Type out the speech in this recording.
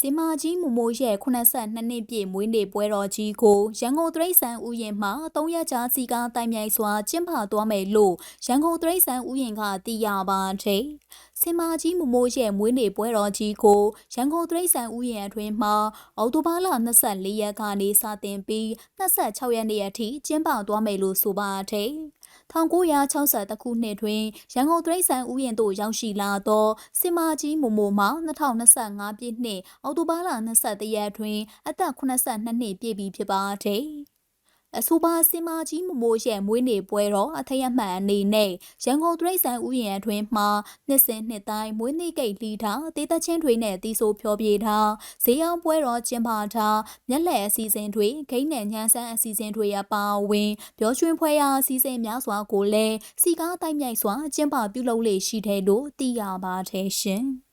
စင်မာကြီးမမိုးရဲ့82နှစ်ပြည့်မွေးနေ့ပွဲတော်ကြီးကိုရန်ကုန်တရိတ်ဆန်ဥယျာဉ်မှ၃ရက်ကြာစီကားတိုင်မြိုင်စွာကျင်းပသွားမယ်လို့ရန်ကုန်တရိတ်ဆန်ဥယျာဉ်ကသိရပါတယ်။စင်မာကြီးမမိုးရဲ့မွေးနေ့ပွဲတော်ကြီးကိုရန်ကုန်တရိတ်ဆန်ဥယျာဉ်အတွင်းမှာအော်တိုဘာလ24ရက်ကနေစတင်ပြီး26ရက်နေ့အထိကျင်းပသွားမယ်လို့ဆိုပါတယ်။ 1960ခုနှစ်တွင်ရန်ကုန်တရိတ်ဆန်ဥယျာဉ်သို့ရောက်ရှိလာသောစင်မာကြီးမမိုမှ2025ပြည့်နှစ်အောက်တိုဘာလ21ရက်တွင်အသက်82နှစ်ပြည့်ပြီဖြစ်ပါတယ်။ အဆိုပါစင်မာကြီးမမိုးရဲ့မွေးနေ့ပွဲတော်အထက်အမှန်အနေနဲ့ရန်ကုန်တရိတ်ဆန်ဥယျာဉ်အတွင်းမှာနှစ်စဉ်နှစ်တိုင်းမွေးနေ့ကိတ်လှီထားတေးသချင်းတွေနဲ့တီးဆိုဖျော်ဖြေထားဈေးအောင်ပွဲတော်ကျင်းပထားမျက်လက်အစီအစဉ်တွေဂိမ်းနဲ့ညန်းဆန်းအစီအစဉ်တွေအပါအဝင်ပြောရွှင်ဖွဲရာအစီအစဉ်များစွာကိုလည်းစီကားတိုက်မြိုက်စွာကျင်းပပြုလုပ်လေ့ရှိတယ်လို့သိရပါတယ်ရှင်။